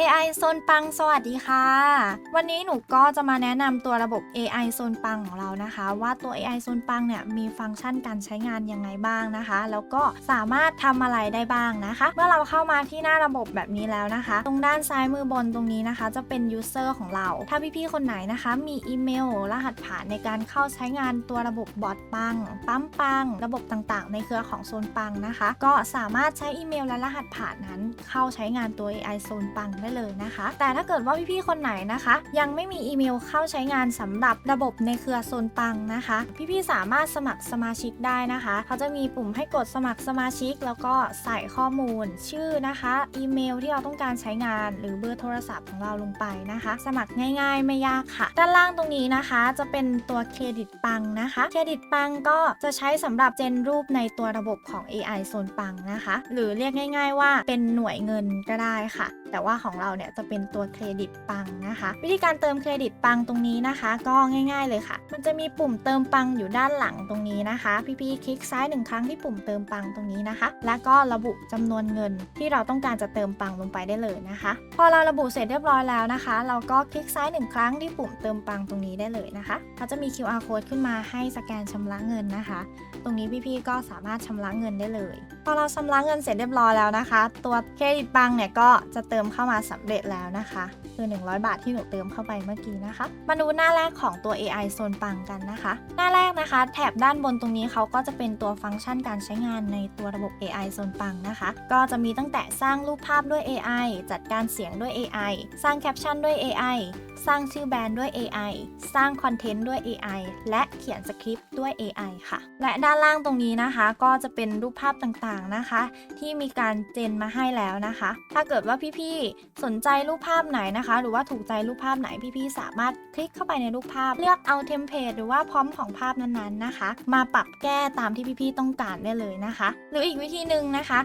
AI โซนปังสวัสดีค่ะ วันนี้หนูก็จะมาแนะนำตัวระบบ AI โซนปังของเรานะคะ ว่าตัว AI โซนปังเนี่ยมีฟังก์ชันการใช้งานยังไงบ้างนะคะ แล้วก็สามารถทำอะไรได้บ้างนะคะ เมื่อเราเข้ามาที่หน้าระบบแบบนี้แล้วนะคะ ตรงด้านซ้ายมือบนตรงนี้นะคะ จะเป็น user ของเรา ถ้าพี่ๆคนไหนนะคะ มีอีเมล รหัสผ่านในการเข้าใช้งานตัวระบบบอทปังปั๊มปัง ระบบต่างๆ ในเครือของโซนปังนะคะ ก็สามารถใช้อีเมลและรหัสผ่านนั้นเข้าใช้งานตัว AI โซนปังได้เลยนะคะ แต่ถ้าเกิดว่าพี่ๆคนไหนนะคะ ยังไม่มีอีเมลเข้าใช้งานสำหรับระบบในเครือโซนปังนะคะ พี่ๆสามารถสมัครสมาชิกได้นะคะ เขาจะมีปุ่มให้กดสมัครสมาชิก แล้วก็ใส่ข้อมูล ชื่อนะคะอีเมลที่เราต้องการใช้งาน หรือเบอร์โทรศัพท์ของเราลงไปนะคะ สมัครง่าย ๆ ไม่ยากค่ะ ด้านล่างตรงนี้นะคะ จะเป็นตัวเครดิตปังนะคะ เครดิตปังก็จะใช้สำหรับเจนรูปในตัวระบบของ AI โซนปังนะคะ หรือเรียกง่าย ๆ ว่าเป็นหน่วยเงินก็ได้ค่ะ แต่ว่าของเราเนี่ยจะเป็นตัวเครดิตปังนะคะ วิธีการเติมเครดิตปังตรงนี้นะคะ ก็ง่าย ๆเลยค่ะ มันจะมีปุ่มเติมปังอยู่ด้านหลังตรงนี้นะคะ พี่ๆคลิกซ้ายหนึ่งครั้งที่ปุ่มเติมปังตรงนี้นะคะ แล้วก็ระบุจำนวนเงินที่เราต้องการจะเติมปังลงไปได้เลยนะคะ พอเราระบุเสร็จเรียบร้อยแล้วนะคะ เราก็คลิกซ้ายหนึ่งครั้งที่ปุ่มเติมปังตรงนี้ได้เลยนะคะเขาจะมี QR code ขึ้นมาให้สแกนชำระเงินนะคะ ตรงนี้พี่ๆก็สามารถชำระเงินได้เลย อเราชำระเงินเสร็จเรียบร้อยแล้วนะคะ ตัวเครดิตบังเนี่ยก็จะเติมเข้ามาสำเร็จแล้วนะคะ คือ 100 บาทที่หนูเติมเข้าไปเมื่อกี้นะคะ มาดูหน้าแรกของตัว AI โซนปังกันนะคะ หน้าแรกนะคะ แถบด้านบนตรงนี้เขาก็จะเป็นตัวฟังก์ชันการใช้งานในตัวระบบ AI โซนปังนะคะ ก็จะมีตั้งแต่สร้างรูปภาพด้วย AI จัดการเสียงด้วย AI สร้างแคปชั่นด้วย AI สร้างชื่อแบรนด์ด้วย AI สร้างคอนเทนต์ด้วย AI และเขียนสคริปต์ด้วย AI ค่ะ และด้านล่างตรงนี้นะคะ ก็จะเป็นรูปภาพต่างๆนะคะ ที่มีการเจนมาให้แล้วนะคะ ถ้าเกิดว่าพี่ๆสนใจรูปภาพไหนนะคะนะคะ หรือว่าถูกใจรูปภาพไหนพี่ๆสามารถคลิกเข้าไปในรูปภาพ เลือกเอาเทมเพลตหรือว่าพร้อมของภาพนั้นๆนะคะ มาปรับแก้ตามที่พี่ๆต้องการได้เลยนะคะ หรืออีกวิธีหนึ่งนะคะ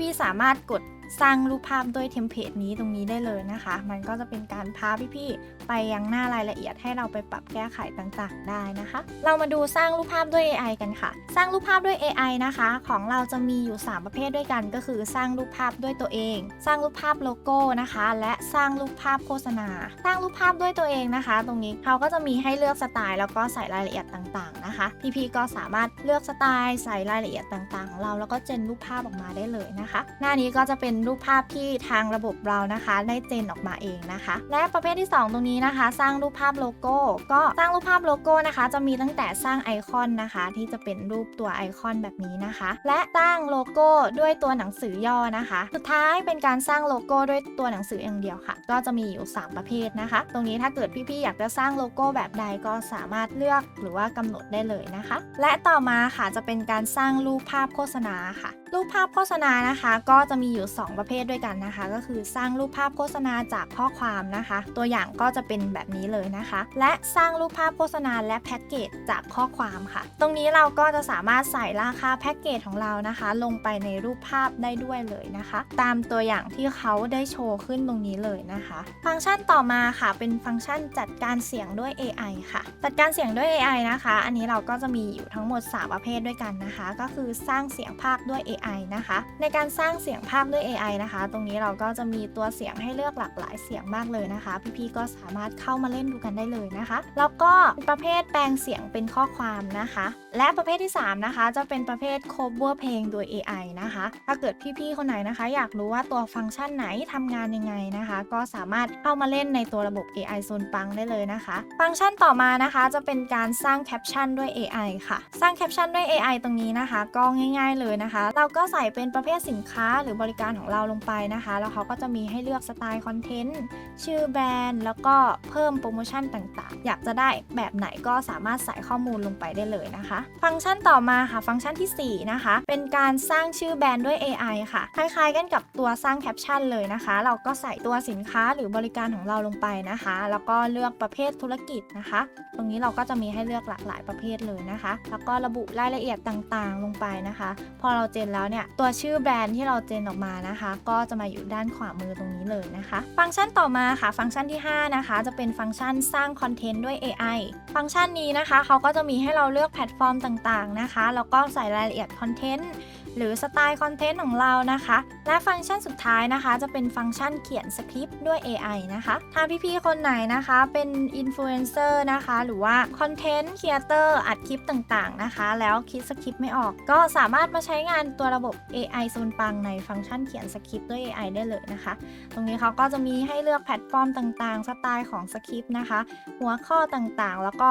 พี่ๆสามารถกด สร้างรูปภาพด้วยเทมเพลตนี้ตรงนี้ได้เลยนะคะ มันก็จะเป็นการพาพี่ๆไปยังหน้ารายละเอียดให้เราไปปรับแก้ไขต่างๆ ได้นะคะ เรามาดูสร้างรูปภาพด้วย AI กันค่ะ สร้างรูปภาพด้วย AI นะคะ ของเราจะมีอยู่ 3 ประเภทด้วยกัน ก็คือสร้างรูปภาพด้วยตัวเอง สร้างรูปภาพโลโก้นะคะ และสร้างรูปภาพโฆษณา สร้างรูปภาพด้วยตัวเองนะคะ ตรงนี้เขาก็จะมีให้เลือกสไตล์แล้วก็ใส่รายละเอียดต่างๆนะคะ พี่ๆก็สามารถเลือกสไตล์ใส่รายละเอียดต่างๆของเราแล้วก็เจนรูปภาพออกมาได้เลยนะคะ หน้านี้ก็จะเป็นรูปภาพที่ทางระบบเรานะคะได้เจนออกมาเองนะคะ และประเภทที่ 2 ตรงนี้นะคะ สร้างรูปภาพโลโก้ ก็สร้างรูปภาพโลโก้นะคะ จะมีตั้งแต่สร้างไอคอนนะคะ ที่จะเป็นรูปตัวไอคอนแบบนี้นะคะ และสร้างโลโก้ด้วยตัวหนังสือย่อนะคะ สุดท้ายเป็นการสร้างโลโก้ด้วยตัวหนังสืออย่างเดียวค่ะ ก็จะมีอยู่ 3 ประเภทนะคะ ตรงนี้ถ้าเกิดพี่ๆอยากจะสร้างโลโก้แบบใดก็สามารถเลือกหรือว่ากำหนดได้เลยนะคะ และต่อมาค่ะจะเป็นการสร้างรูปภาพโฆษณาค่ะ รูปภาพโฆษณานะคะ ก็จะมีอยู่ 2 ประเภทด้วยกันนะคะ ก็คือสร้างรูปภาพโฆษณาจากข้อความนะคะ ตัวอย่างก็จะเป็นแบบนี้เลยนะคะ และสร้างรูปภาพโฆษณาและแพ็กเกจจากข้อความค่ะ ตรงนี้เราก็จะสามารถใส่ราคาแพ็กเกจของเรานะคะ ลงไปในรูปภาพได้ด้วยเลยนะคะ ตามตัวอย่างที่เขาได้โชว์ขึ้นตรงนี้เลยนะคะ ฟังก์ชันต่อมาค่ะ เป็นฟังก์ชันจัดการเสียงด้วย AI ค่ะ จัดการเสียงด้วย AI นะคะ อันนี้เราก็จะมีอยู่ทั้งหมด 3 ประเภทด้วยกันนะคะ ก็คือสร้างเสียงภาคด้วย AI นะคะ ในการสร้างเสียงภาคด้วย AI นะคะ ตรงนี้เราก็จะมีตัวเสียงให้เลือกหลากหลายเสียงมากเลยนะคะ พี่ๆก็สามารถเข้ามาเล่นดูกันได้เลยนะคะ แล้วก็ประเภทแปลงเสียงเป็นข้อความนะคะ และประเภทที่ 3 นะคะ จะเป็นประเภท cover เพลงโดย AI นะคะ ถ้าเกิดพี่ๆคนไหนนะคะ อยากรู้ว่าตัวฟังก์ชันไหนทำงานยังไงนะคะ ก็สามารถเข้ามาเล่นในตัวระบบ AI โซนปังได้เลยนะคะ ฟังก์ชันต่อมานะคะ จะเป็นการสร้างแคปชั่นด้วย AI ค่ะ สร้างแคปชั่นด้วย AI ตรงนี้นะคะ ก็ง่าย ๆเลยนะคะ เราก็ใส่เป็นประเภทสินค้าหรือบริการของเราลงไปนะคะ แล้วเขาก็จะมีให้เลือกสไตล์คอนเทนต์ ชื่อแบรนด์ แล้วก็เพิ่มโปรโมชั่นต่างๆ อยากจะได้แบบไหนก็สามารถใส่ข้อมูลลงไปได้เลยนะคะ ฟังก์ชันต่อมาค่ะ ฟังก์ชันทีสี่ 4 นะคะ เป็นการสร้างชื่อแบรนด์ด้วย AI ค่ะ คล้ายๆ กันกับตัวสร้างแคปชั่นเลยนะคะ เราก็ใส่ตัวสินค้าหรือบริการของเราลงไปนะคะ แล้วก็เลือกประเภทธุรกิจนะคะ ตรงนี้เราก็จะมีให้เลือกหลากหลายประเภทเลยนะคะ แล้วก็ระบุรายละเอียดต่างๆ ลงไปนะคะ พอเราเจนแล้วเนี่ย ตัวชื่อแบรนด์ที่เราเจนออกมานะคะ ก็จะมาอยู่ด้านขวามือตรงนี้เลยนะคะ ฟังก์ชันต่อมาค่ะ ฟังก์ชันที่ 5 นะคะ จะเป็นฟังก์ชันสร้างคอนเทนต์ด้วย AI ฟังก์ชันนี้นะคะเขาก็จะมีให้เราเลือกแพลตฟอร์มต่างๆนะคะแล้วก็ใส่รายละเอียดคอนเทนต์ หรือสไตล์คอนเทนต์ของเรานะคะ และฟังก์ชันสุดท้ายนะคะ จะเป็นฟังก์ชันเขียนสคริปต์ด้วย AI นะคะถ้าพี่ๆคนไหนนะคะเป็นอินฟลูเอนเซอร์นะคะ หรือว่าคอนเทนต์ครีเอเตอร์อัดคลิปต่างๆนะคะ แล้วคิดสคริปต์ไม่ออก ก็สามารถมาใช้งานตัวระบบ AI โซนปังในฟังก์ชันเขียนสคริปต์ด้วย AI ได้เลยนะคะ ตรงนี้เขาก็จะมีให้เลือกแพลตฟอร์มต่างๆ สไตล์ของสคริปต์นะคะ หัวข้อต่างๆ แล้วก็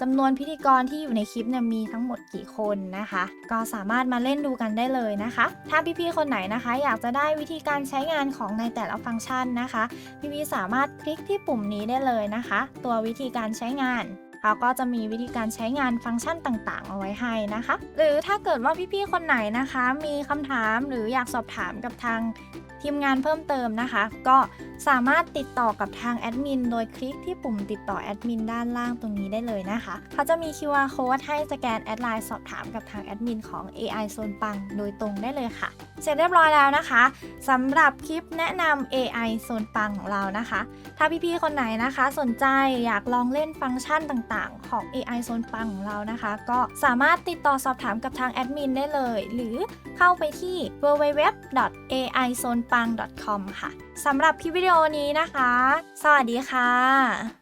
จำนวนพิธีกรที่อยู่ในคลิปเนี่ยมีทั้งหมดกี่คนนะคะ ก็สามารถมาเล่นดูกันได้เลยนะคะ ถ้าพี่ๆคนไหนนะคะ อยากจะได้วิธีการใช้งานของในแต่ละฟังก์ชันนะคะ พี่ๆสามารถคลิกที่ปุ่มนี้ได้เลยนะคะ ตัววิธีการใช้งาน เขาก็จะมีวิธีการใช้งานฟังก์ชันต่างๆ เอาไว้ให้นะคะ หรือถ้าเกิดว่าพี่ๆคนไหนนะคะ มีคำถามหรืออยากสอบถามกับทางทีมงานเพิ่มเติมนะคะ ก็สามารถติดต่อกับทางแอดมินโดยคลิกที่ปุ่มติดต่อแอดมินด้านล่างตรงนี้ได้เลยนะคะ เขาจะมี QR code ให้สแกนแอดไลน์สอบถามกับทางแอดมินของ AI โซนปังโดยตรงได้เลยค่ะ เสร็จเรียบร้อยแล้วนะคะสำหรับคลิปแนะนำ AI โซนปังของเรานะคะ ถ้าพี่ๆคนไหนนะคะ สนใจอยากลองเล่นฟังก์ชันต่างๆ ของ AI โซนปังของเรานะคะ ก็สามารถติดต่อสอบถามกับทางแอดมินได้เลย หรือเข้าไปที่ www.aizonepang.com ค่ะสำหรับคลิปวิดีโอนี้นะคะ สวัสดีค่ะ